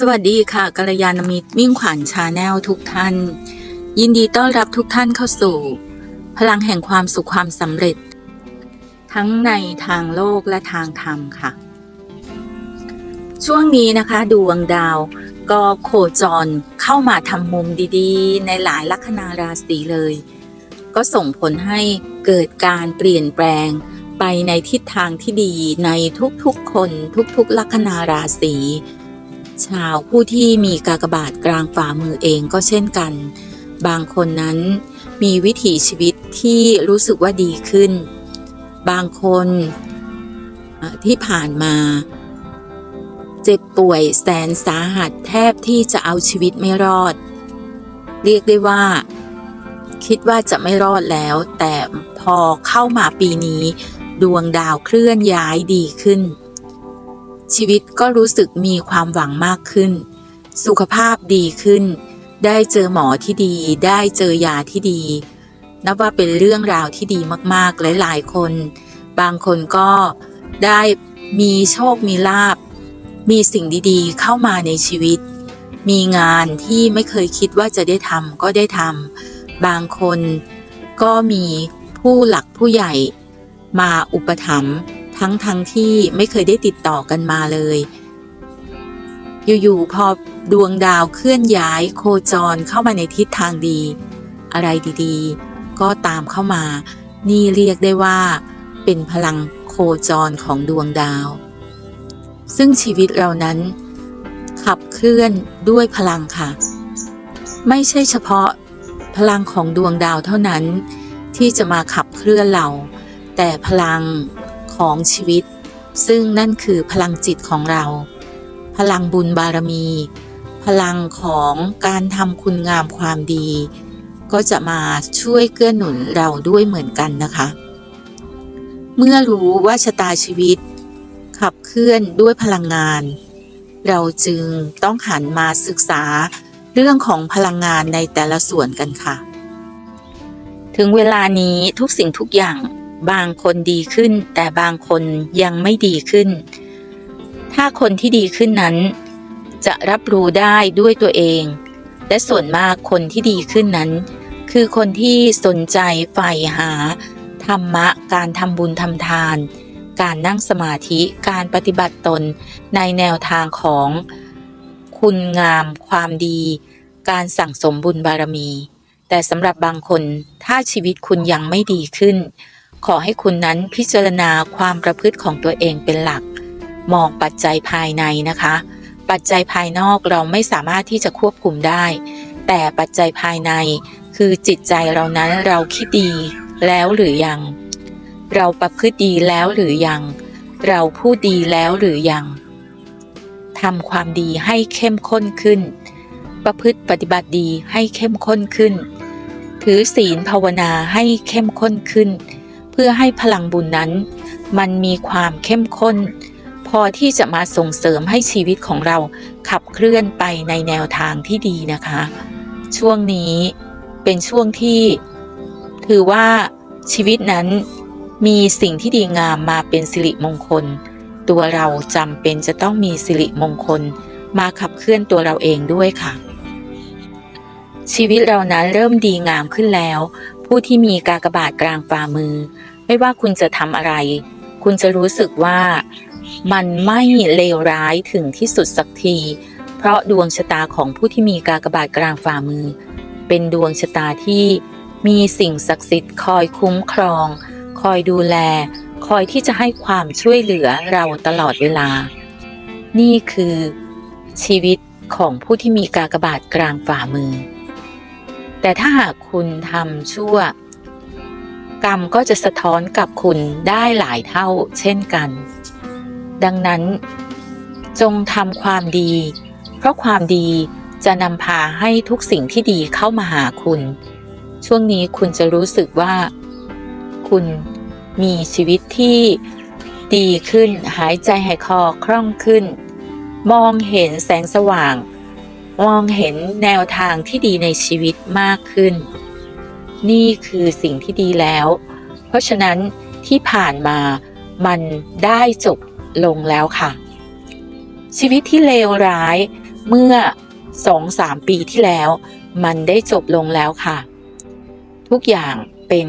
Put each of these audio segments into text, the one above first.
สวัสดีค่ะกัลยาณมิตรมิ่งขวัญชาแนลทุกท่าน ยินดีต้อนรับทุกท่านเข้าสู่ พลังแห่งความสุขความสำเร็จ ทั้งในทางโลกและทางธรรมค่ะ ช่วงนี้นะคะดวงดาวก็โคจรเข้ามาทำมุมดีๆ ในหลายลัคนาราศีเลย ก็ส่งผลให้เกิดการเปลี่ยนแปลงไปในทิศทางที่ดีในทุกๆคนทุกๆลัคนาราศี ชาวผู้ที่มีกากบาทกลางฝ่ามือเองก็เช่นกัน บางคนนั้นมีวิถีชีวิตที่รู้สึกว่าดีขึ้น บางคนที่ผ่านมาเจ็บป่วยแสนสาหัสแทบที่จะเอาชีวิตไม่รอด เรียกได้ว่า คิดว่าจะไม่รอดแล้ว แต่พอเข้ามาปีนี้ ดวงดาวเคลื่อนย้ายดีขึ้น ชีวิตก็รู้สึกมีความหวังมากขึ้น สุขภาพดีขึ้น ได้เจอหมอที่ดี ได้เจอยาที่ดี นับว่าเป็นเรื่องราวที่ดีมากๆ หลายๆคน บางคนก็ได้มีโชคมีลาบ มีสิ่งดีๆ เข้ามาในชีวิต มีงานที่ไม่เคยคิดว่าจะได้ทำก็ได้ทำบางคนก็มีผู้หลักผู้ใหญ่มาอุปถัมภ์ ทั้งทั้งที่ไม่เคยได้ติดต่อกันมาเลย อยู่ๆพอดวงดาวเคลื่อนย้ายโคจรเข้ามาในทิศทางดี อะไรดีๆ ก็ตามเข้ามา นี่เรียกได้ว่า เป็นพลังโคจรของดวงดาว ซึ่งชีวิตเรานั้น ขับเคลื่อนด้วยพลังค่ะ ไม่ใช่เฉพาะพลังของดวงดาวเท่านั้นที่จะมาขับเคลื่อนเรา แต่พลัง ของชีวิต ซึ่งนั่นคือพลังจิตของเรา พลังบุญบารมี พลังของการทำคุณงามความดี ก็จะมาช่วยเกื้อหนุนเราด้วยเหมือนกันนะคะ เมื่อรู้ว่าชะตาชีวิต ขับเคลื่อนด้วยพลังงาน เราจึงต้องหันมาศึกษาเรื่องของพลังงานในแต่ละส่วนกันค่ะ ถึงเวลานี้ทุกสิ่งทุกอย่าง บางคนดีขึ้น แต่บางคนยังไม่ดีขึ้น ถ้าคนที่ดีขึ้นนั้น จะรับรู้ได้ด้วยตัวเอง และส่วนมากคนที่ดีขึ้นนั้น คือคนที่สนใจใฝ่หา ธรรมะ การทำบุญทำทาน การนั่งสมาธิ การปฏิบัติตนในแนวทางของ คุณงาม ความดี การสั่งสมบุญบารมี แต่สำหรับบางคนถ้าชีวิตคุณยังไม่ดีขึ้น ขอให้คุณนั้นพิจารณาความประพฤติของตัวเองเป็นหลัก มองปัจจัยภายในนะคะ ปัจจัยภายนอกเราไม่สามารถที่จะควบคุมได้ แต่ปัจจัยภายในคือจิตใจเรานั้นเราคิดดีแล้วหรือยัง เราประพฤติดีแล้วหรือยัง เราพูดดีแล้วหรือยังทำความดีให้เข้มข้นขึ้น ประพฤติปฏิบัติดีให้เข้มข้นขึ้น ถือศีลภาวนาให้เข้มข้นขึ้นเพื่อให้พลังบุญนั้น มันมีความเข้มข้น พอที่จะมาส่งเสริมให้ชีวิตของเราขับเคลื่อนไปในแนวทางที่ดีนะคะ ช่วงนี้เป็นช่วงที่ ถือว่าชีวิตนั้นมีสิ่งที่ดีงามมาเป็นสิริมงคล ตัวเราจำเป็นจะต้องมีสิริมงคล มาขับเคลื่อนตัวเราเองด้วยค่ะ ชีวิตเรานั้นเริ่มดีงามขึ้นแล้ว ผู้ที่มีกากบาทกลางฝ่ามือ ไม่ว่าคุณจะทำอะไร คุณจะรู้สึกว่ามันไม่เลวร้ายถึงที่สุดสักที เพราะดวงชะตาของผู้ที่มีกากบาทกลางฝ่ามือ เป็นดวงชะตาที่มีสิ่งศักดิ์สิทธิ์คอยคุ้มครอง คอยดูแล คอยที่จะให้ความช่วยเหลือเราตลอดเวลา นี่คือชีวิตของผู้ที่มีกากบาทกลางฝ่ามือ แต่ถ้าหากคุณทำชั่ว กรรมก็จะสะท้อนกับคุณได้หลายเท่าเช่นกัน ดังนั้น จงทำความดี เพราะความดีจะนำพาให้ทุกสิ่งที่ดีเข้ามาหาคุณ ช่วงนี้คุณจะรู้สึกว่า คุณมีชีวิตที่ดีขึ้นหายใจหายคอคล่องขึ้น มองเห็นแสงสว่าง มองเห็นแนวทางที่ดีในชีวิตมากขึ้น นี่คือสิ่งที่ดีแล้ว เพราะฉะนั้นที่ผ่านมามันได้จบลงแล้วค่ะ ชีวิตที่เลวร้ายเมื่อสองสามปีที่แล้ว มันได้จบลงแล้วค่ะ ทุกอย่างเป็น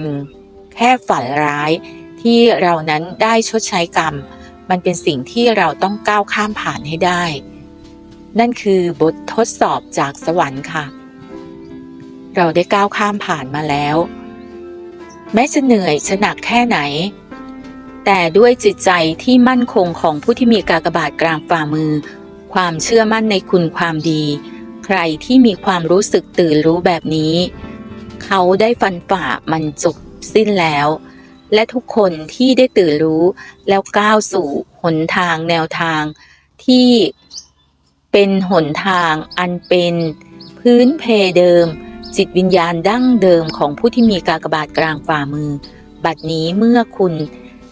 แค่ฝันร้ายที่เรานั้นได้ชดใช้กรรม มันเป็นสิ่งที่เราต้องก้าวข้ามผ่านให้ได้ นั่นคือบททดสอบจากสวรรค์ค่ะ เราได้ก้าวข้ามผ่านมาแล้ว แม้จะเหนื่อยจะหนักแค่ไหน แต่ด้วยจิตใจที่มั่นคงของผู้ที่มีกากบาทกลางฝ่ามือ ความเชื่อมั่นในคุณความดี ใครที่มีความรู้สึกตื่นรู้แบบนี้ เขาได้ฟันฝ่ามันจบสิ้นแล้ว และทุกคนที่ได้ตื่นรู้แล้วก้าวสู่หนทางแนวทางที่ เป็นหนทางอันเป็นพื้นเพเดิม จิตวิญญาณดั้งเดิมของผู้ที่มีกากบาทกลางฝ่ามือ บัดนี้เมื่อคุณ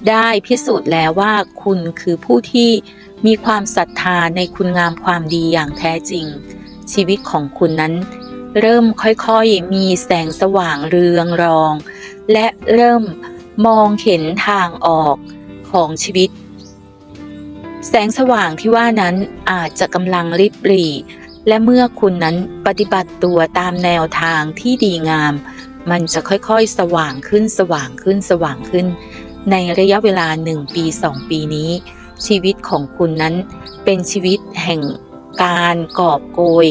ได้พิสูจน์แล้วว่าคุณคือผู้ที่มีความศรัทธาในคุณงามความดีอย่างแท้จริง ชีวิตของคุณนั้น เริ่มค่อยๆมีแสงสว่างเรืองรอง และเริ่มมองเห็นทางออกของชีวิต แสงสว่างที่ว่านั้นอาจจะกำลังริบหรี่ และเมื่อคุณนั้นปฏิบัติตัวตามแนวทางที่ดีงาม มันจะค่อยๆ สว่างขึ้นสว่างขึ้นสว่างขึ้น ในระยะเวลาหนึ่งปีสองปีนี้ ชีวิตของคุณนั้นเป็นชีวิตแห่งการกอบโกย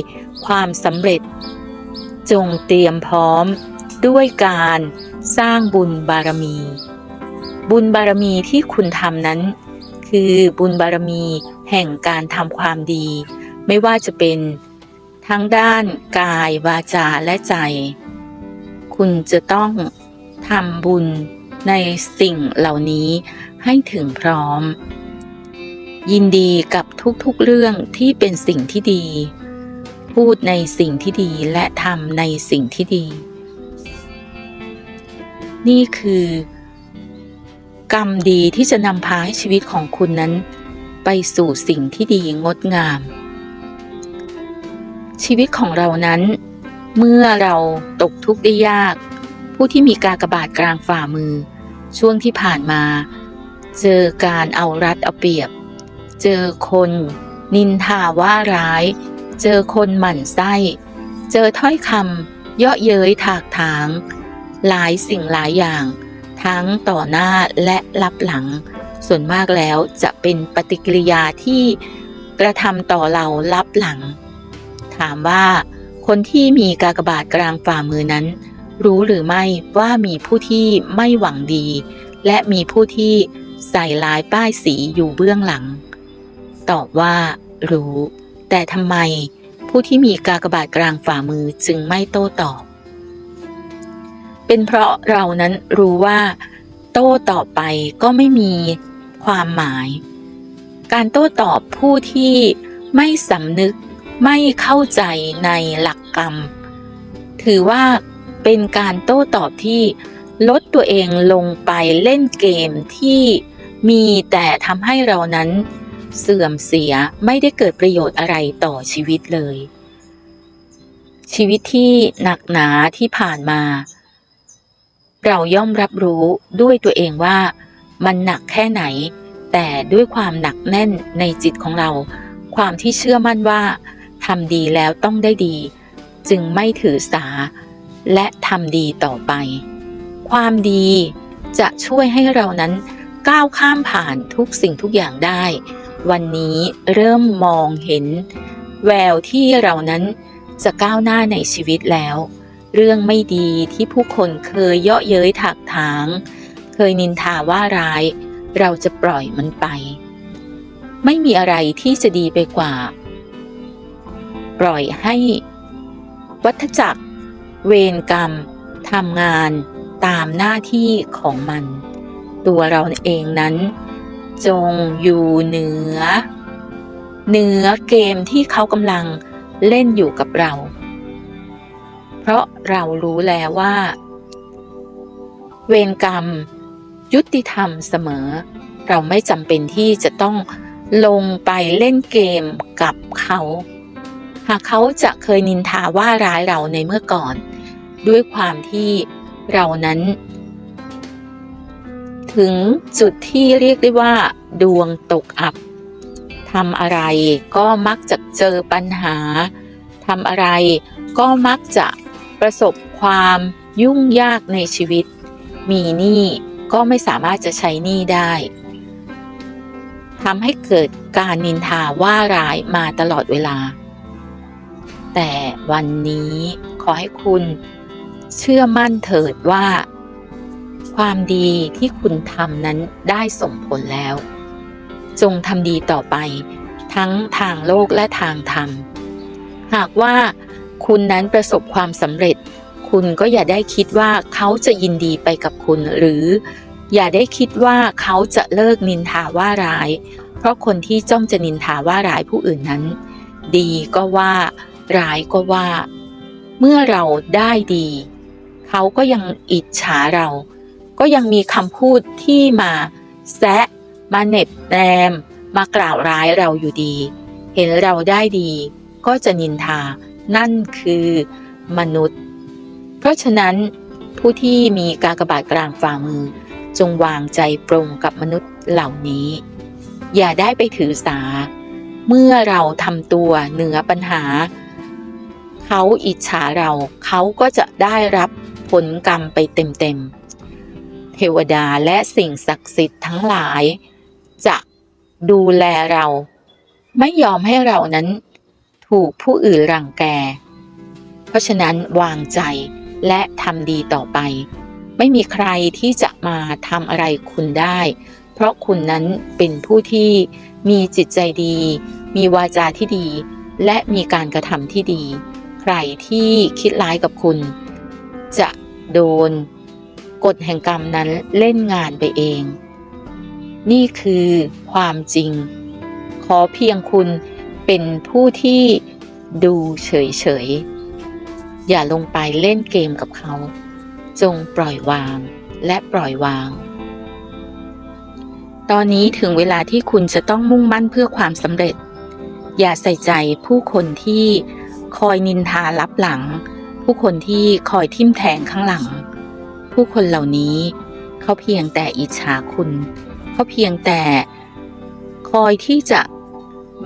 ความสำเร็จ จงเตรียมพร้อม ด้วยการสร้างบุญบารมี บุญบารมีที่คุณทำนั้น คือบุญบารมีแห่งการทำความดี ไม่ว่าจะเป็นทั้งด้านกาย วาจาและใจ คุณจะต้องทำบุญในสิ่งเหล่านี้ให้ถึงพร้อม ยินดีกับทุกๆเรื่องที่เป็นสิ่งที่ดี พูดในสิ่งที่ดีและทำในสิ่งที่ดี นี่คือ กรรมดีที่จะนำพาให้ชีวิตของคุณนั้น ไปสู่สิ่งที่ดีงดงาม ชีวิตของเรานั้น เมื่อเราตกทุกข์ได้ยาก ผู้ที่มีกากบาทกลางฝ่ามือ ช่วงที่ผ่านมา เจอการเอารัดเอาเปรียบ เจอคนนินทาว่าร้าย เจอคนหมั่นไส้ เจอถ้อยคำเยาะเย้ยถากถาง หลายสิ่งหลายอย่าง ทั้งต่อหน้าและรับหลัง ส่วนมากแล้วจะเป็นปฏิกิริยาที่กระทำต่อเรารับหลัง ถามว่าคนที่มีกากบาทกลางฝ่ามือนั้น รู้หรือไม่ว่ามีผู้ที่ไม่หวังดี และมีผู้ที่ใส่ลายป้ายสีอยู่เบื้องหลัง ตอบว่ารู้ แต่ทำไมผู้ที่มีกากบาทกลางฝ่ามือจึงไม่โต้ตอบ เป็นเพราะเรานั้นรู้ว่า โต้ตอบไปก็ไม่มีความหมาย การโต้ตอบผู้ที่ไม่สำนึกไม่เข้าใจในหลักกรรม ถือว่าเป็นการโต้ตอบที่ลดตัวเองลงไปเล่นเกมที่มีแต่ทำให้เรานั้นเสื่อมเสียไม่ได้เกิดประโยชน์อะไรต่อชีวิตเลย ชีวิตที่หนักหนาที่ผ่านมา เราย่อมรับรู้ด้วยตัวเองว่า มันหนักแค่ไหน แต่ด้วยความหนักแน่นในจิตของเรา ความที่เชื่อมั่นว่าทำดีแล้วต้องได้ดี จึงไม่ถือสา และทำดีต่อไป ความดีจะช่วยให้เรานั้นก้าวข้ามผ่านทุกสิ่งทุกอย่างได้ วันนี้เริ่มมองเห็น แววที่เรานั้นจะก้าวหน้าในชีวิตแล้ว เรื่องไม่ดีที่ผู้คนเคยเยาะเย้ยถักถาง เคยนินทาว่าร้าย เราจะปล่อยมันไป ไม่มีอะไรที่จะดีไปกว่า ปล่อยให้ วัฏจักร เวรกรรมทำงานตามหน้าที่ของมัน ตัวเราเองนั้น จงอยู่เหนือ เหนือเกมที่เขากำลังเล่นอยู่กับเรา เพราะเรารู้แล้วว่า เวรกรรม ยุติธรรมเสมอ เราไม่จำเป็นที่จะต้องลงไปเล่นเกมกับเขา หากเขาจะเคยนินทาว่าร้ายเราในเมื่อก่อน ด้วยความที่เรานั้น ถึงจุดที่เรียกได้ว่า ดวงตกอับททำอะไรก็มักจะเจอปัญหาทำอะไรก็มักจะ ประสบความยุ่งยากในชีวิต มีหนี้ก็ไม่สามารถจะใช้หนี้ได้ทำให้เกิดการนินทาว่าร้ายมาตลอดเวลา แต่วันนี้ขอให้คุณเชื่อมั่นเถิดว่า ความดีที่คุณทำนั้นได้ส่งผลแล้ว จงทำดีต่อไปทั้งทางโลกและทางธรรม หากว่า คุณนั้นประสบความสำเร็จ คุณก็อย่าได้คิดว่าเขาจะยินดีไปกับคุณ หรืออย่าได้คิดว่าเขาจะเลิกนินทาว่าร้าย เพราะคนที่จ้องจะนินทาว่าร้ายผู้อื่นนั้น ดีก็ว่า ร้ายก็ว่า เมื่อเราได้ดี เขาก็ยังอิจฉาเรา ก็ยังมีคำพูดที่มาแซะมาเน็บแนมมากล่าวร้ายเราอยู่ดี เห็นเราได้ดี ก็จะนินทา นั่นคือมนุษย์ เพราะฉะนั้นผู้ที่มีกากบาทกลางฝ่ามือ จงวางใจปรงกับมนุษย์เหล่านี้ อย่าได้ไปถือสา เมื่อเราทำตัวเหนือปัญหา เขาอิจฉาเราเขาก็จะได้รับผลกรรมไปเต็มๆ เทวดาและสิ่งศักดิ์สิทธิ์ทั้งหลาย จะดูแลเรา ไม่ยอมให้เรานั้น ถูกผู้อื่นรังแก เพราะฉะนั้นวางใจและทำดีต่อไป ไม่มีใครที่จะมาทำอะไรคุณได้ เพราะคุณนั้นเป็นผู้ที่มีจิตใจดี มีวาจาที่ดี และมีการกระทำที่ดี ใครที่คิดร้ายกับคุณ จะโดนกฎแห่งกรรมนั้นเล่นงานไปเอง นี่คือความจริง ขอเพียงคุณ เป็นผู้ที่ดูเฉยๆ อย่าลงไปเล่นเกมกับเขา จงปล่อยวางและปล่อยวาง ตอนนี้ถึงเวลาที่คุณจะต้องมุ่งมั่นเพื่อความสำเร็จ อย่าใส่ใจผู้คนที่คอยนินทาลับหลัง ผู้คนที่คอยทิ่มแทงข้างหลัง ผู้คนเหล่านี้เขาเพียงแต่อิจฉาคุณ เขาเพียงแต่คอยที่จะ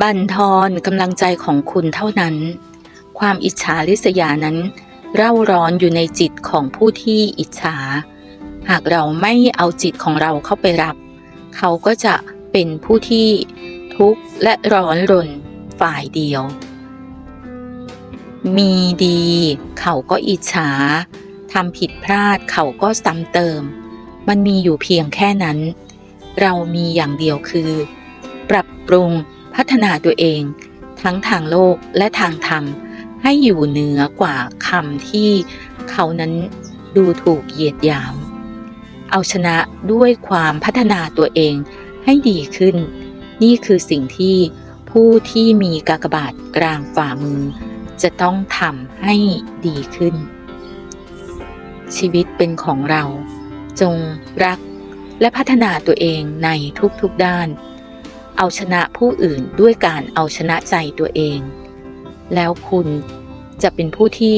บั่นทอนกำลังใจของคุณเท่านั้น ความอิจฉาริษยานั้น เร่าร้อนอยู่ในจิตของผู้ที่อิจฉา หากเราไม่เอาจิตของเราเข้าไปรับ เขาก็จะเป็นผู้ที่ทุกข์และร้อนรนฝ่ายเดียว มีดี เขาก็อิจฉาทำผิดพลาดเขาก็ซ้ำเติม มันมีอยู่เพียงแค่นั้น เรามีอย่างเดียวคือ ปรับปรุง พัฒนาตัวเอง ทั้งทางโลกและทางธรรม ให้อยู่เหนือกว่าคำที่เขานั้นดูถูกเหยียดหยาม เอาชนะด้วยความพัฒนาตัวเองให้ดีขึ้น นี่คือสิ่งที่ผู้ที่มีกากบาทกลางฝ่ามือ จะต้องทำให้ดีขึ้น ชีวิตเป็นของเรา จงรักและพัฒนาตัวเองในทุกๆด้าน เอาชนะผู้อื่นด้วยการเอาชนะใจตัวเอง แล้วคุณจะเป็นผู้ที่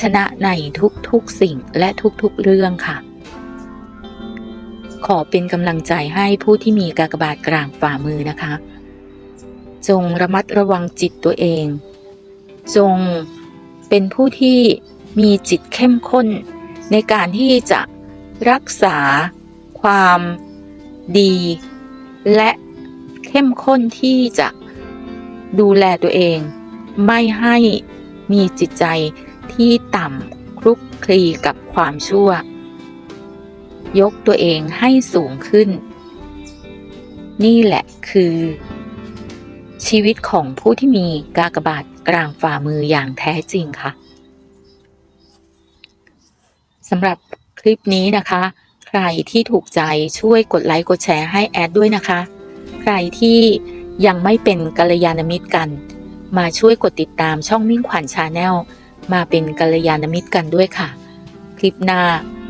ชนะในทุกๆสิ่งและทุกๆเรื่องค่ะ ขอเป็นกำลังใจให้ผู้ที่มีกากบาทกลางฝ่ามือนะคะ จงระมัดระวังจิตตัวเอง จงเป็นผู้ที่มีจิตเข้มข้น ในการที่จะรักษาความดีและ เข้มข้นที่จะดูแลตัวเอง ไม่ให้มีจิตใจที่ต่ำคลุกคลีกับความชั่ว ยกตัวเองให้สูงขึ้น นี่แหละคือ ชีวิตของผู้ที่มีกากบาทกลางฝ่ามืออย่างแท้จริงค่ะสำหรับคลิปนี้นะคะ ใครที่ถูกใจช่วยกดไลค์กดแชร์ให้แอดด้วยนะคะ ใครที่ยังไม่เป็นกัลยาณมิตรกัน มาช่วยกดติดตามช่องมิ่งขวัญชาแนลมาเป็นกัลยาณมิตรกันด้วยค่ะ คลิปหน้า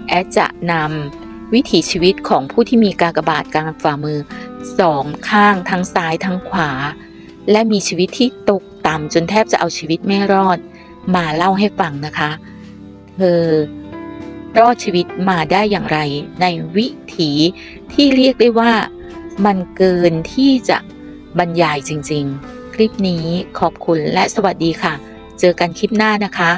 แอดจะนำวิถีชีวิตของผู้ที่มีกากบาทกลางฝ่ามือสองข้างทั้งซ้ายทั้งขวา และมีชีวิตที่ตกต่ำจนแทบจะเอาชีวิตไม่รอด มาเล่าให้ฟังนะคะ เธอรอดชีวิตมาได้อย่างไรในวิถีที่เรียกได้ว่า มันเกินที่จะบรรยายจริง ๆ คลิปนี้ขอบคุณและสวัสดีค่ะ เจอกันคลิปหน้านะคะ